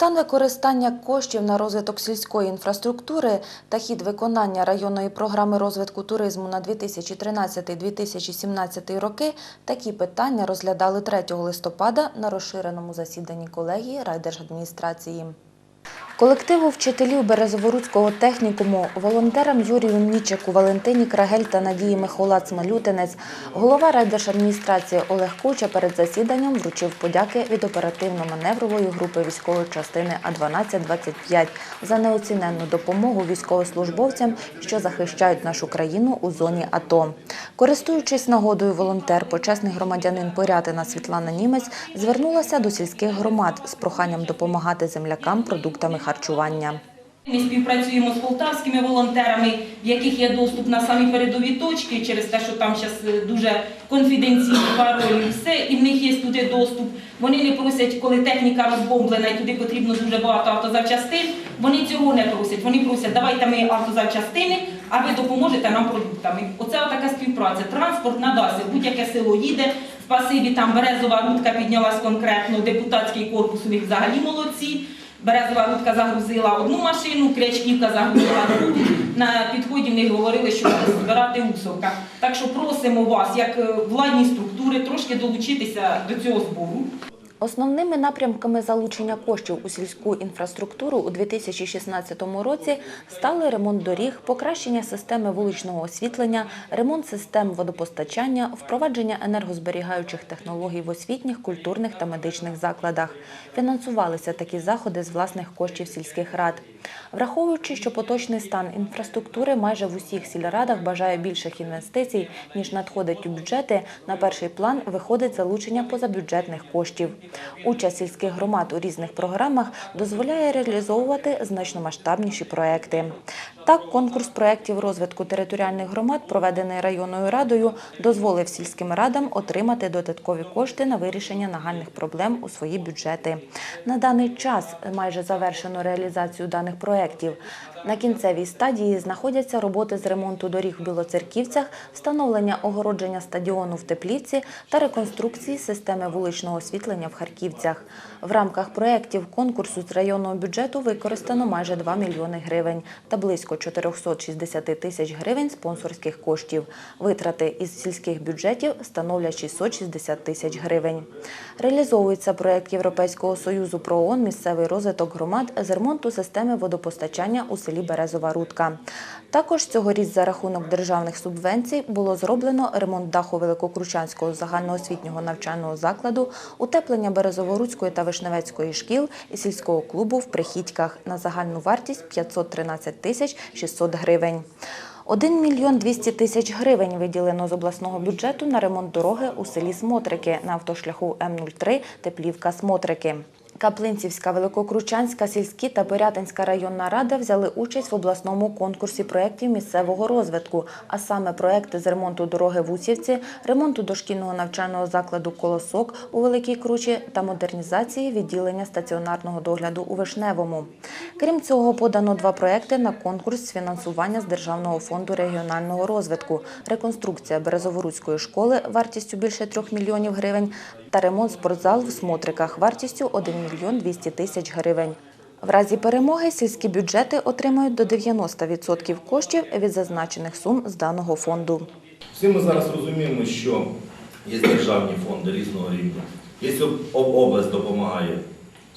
Стан використання коштів на розвиток сільської інфраструктури та хід виконання районної програми розвитку туризму на 2013-2017 роки такі питання розглядали 3 листопада на розширеному засіданні колегії райдержадміністрації. Колективу вчителів Березоворуцького технікуму, волонтерам Юрію Нічику, Валентині Крагель та Надії Михолац-Малютинець голова райдержадміністрації Олег Куча перед засіданням вручив подяки від оперативно-маневрової групи військової частини А-1225 за неоціненну допомогу військовослужбовцям, що захищають нашу країну у зоні АТО. Користуючись нагодою волонтер, почесний громадянин Порятина Світлана Німець звернулася до сільських громад з проханням допомагати землякам продуктами харчування. Ми співпрацюємо з полтавськими волонтерами, в яких є доступ на самі передові точки, через те, що там зараз дуже конфіденційні паролі, і все, і в них є туди доступ. Вони не просять, коли техніка розбомблена і туди потрібно дуже багато автозавчастин. Вони цього не просять. Вони просять, давайте ми автозавчастини, а ви допоможете нам продуктами. Оце така співпраця. Транспорт надасть, будь-яке село їде. Спасибі, там березова рудка піднялась конкретно, депутатський корпус у них взагалі молодці. Березова гудка загрузила одну машину, Крячківка загрузила другу. На підході в них говорили, що буде збирати усовка. Так що просимо вас, як е, владні структури, трошки долучитися до цього збору. Основними напрямками залучення коштів у сільську інфраструктуру у 2016 році стали ремонт доріг, покращення системи вуличного освітлення, ремонт систем водопостачання, впровадження енергозберігаючих технологій в освітніх, культурних та медичних закладах. Фінансувалися такі заходи з власних коштів сільських рад. Враховуючи, що поточний стан інфраструктури майже в усіх сільрадах бажає більших інвестицій, ніж надходить у бюджети, на перший план виходить залучення позабюджетних коштів. Участь сільських громад у різних програмах дозволяє реалізовувати значно масштабніші проекти. Так, конкурс проєктів розвитку територіальних громад, проведений районною радою, дозволив сільським радам отримати додаткові кошти на вирішення нагальних проблем у свої бюджети. На даний час майже завершено реалізацію даних проєктів. На кінцевій стадії знаходяться роботи з ремонту доріг в Білоцерківцях, встановлення огородження стадіону в Теплівці та реконструкції системи вуличного освітлення в Харківцях. В рамках проєктів конкурсу з районного бюджету використано майже 2 мільйони гривень та близько 460 тисяч гривень спонсорських коштів. Витрати із сільських бюджетів становлять 660 тисяч гривень. Реалізовується проєкт Європейського союзу про ООН «Місцевий розвиток громад з ремонту системи водопостачання у селі Березова Рудка. Також цьогоріч за рахунок державних субвенцій було зроблено ремонт даху Великокручанського загальноосвітнього навчального закладу, утеплення Березоворуцької та Вишневецької шкіл і сільського клубу в Прихідьках на загальну вартість 513 тисяч 600 гривень. 1 мільйон 200 тисяч гривень виділено з обласного бюджету на ремонт дороги у селі Смотрики на автошляху М03 Теплівка-Смотрики. Каплинцівська, Великокручанська, сільські та Пирятинська районна рада взяли участь в обласному конкурсі проєктів місцевого розвитку, а саме проєкти з ремонту дороги в Усівці, ремонту дошкільного навчального закладу «Колосок» у Великій Кручі та модернізації відділення стаціонарного догляду у Вишневому. Крім цього, подано два проєкти на конкурс з фінансування з Державного фонду регіонального розвитку, реконструкція Березоворуцької школи вартістю більше 3 мільйонів гривень та ремонт спортзалу в Смотриках вартістю 1 мільйон 200 тисяч гривень. В разі перемоги сільські бюджети отримають до 90% коштів від зазначених сум з даного фонду. Всі ми зараз розуміємо, що є державні фонди різного рівня, є об- область допомагає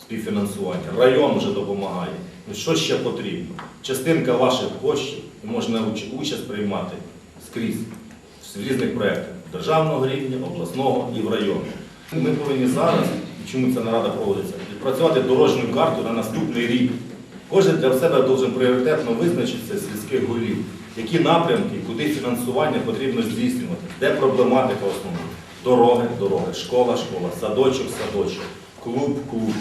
співфінансування, район вже допомагає. Що ще потрібно? Частинка ваших коштів можна участь приймати скрізь в різних проєктах державного рівня, обласного і в районі. Ми повинні зараз, чому ця нарада проводиться, відпрацювати дорожню карту на наступний рік. Кожен для себе повинен пріоритетно визначитися з сільських голів, які напрямки, куди фінансування потрібно здійснювати, де проблематика основна. Дороги, дороги, школа, школа, садочок, садочок, клуб, клуб,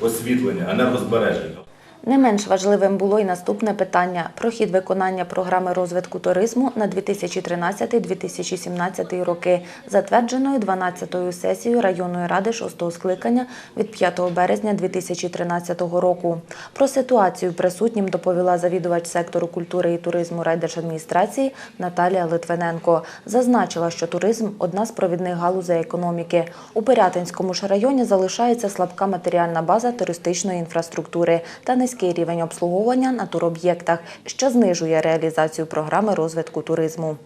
освітлення, енергозбереження. Не менш важливим було й наступне питання про хід виконання програми розвитку туризму на 2013-2017 роки, затвердженої 12-ю сесією районної ради 6-го скликання від 5 березня 2013 року. Про ситуацію присутнім доповіла завідувач сектору культури і туризму райдержадміністрації Наталія Литвиненко. Зазначила, що туризм одна з провідних галузей економіки. У Пирятинському ж районі залишається слабка матеріальна база туристичної інфраструктури та низький рівень обслуговування на туроб'єктах, що знижує реалізацію програми розвитку туризму.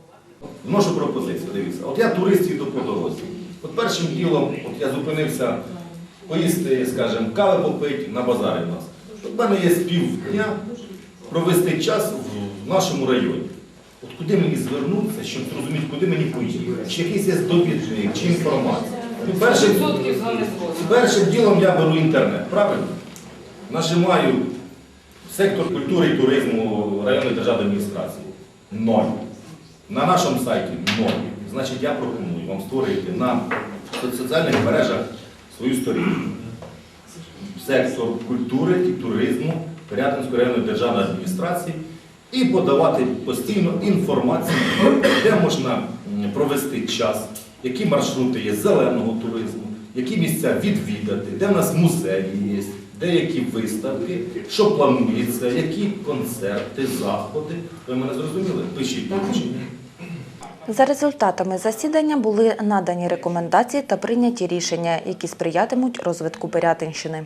Вношу пропозицію, дивіться. От я турист йду по дорозі. От першим ділом от я зупинився поїсти, скажімо, кави попити на базарі в нас. От в мене є півдня провести час в нашому районі. От куди мені звернутися, щоб зрозуміти, куди мені поїхати? Чи якийсь є довідник, чи інформація? Ну, першим, першим ділом я беру інтернет, правильно? Нажимаю сектор культури і туризму районної державної адміністрації. Ноль. На нашому сайті ноль. Значить, я пропоную вам створити на соціальних мережах свою сторінку. Сектор культури і туризму Пирятинської районної державної адміністрації і подавати постійно інформацію, де можна провести час, які маршрути є зеленого туризму, які місця відвідати, де в нас музеї є, деякі виставки, що планується, які концерти, заходи. Ви мене зрозуміли? Пишіть пишіть. За результатами засідання були надані рекомендації та прийняті рішення, які сприятимуть розвитку Пирятинщини.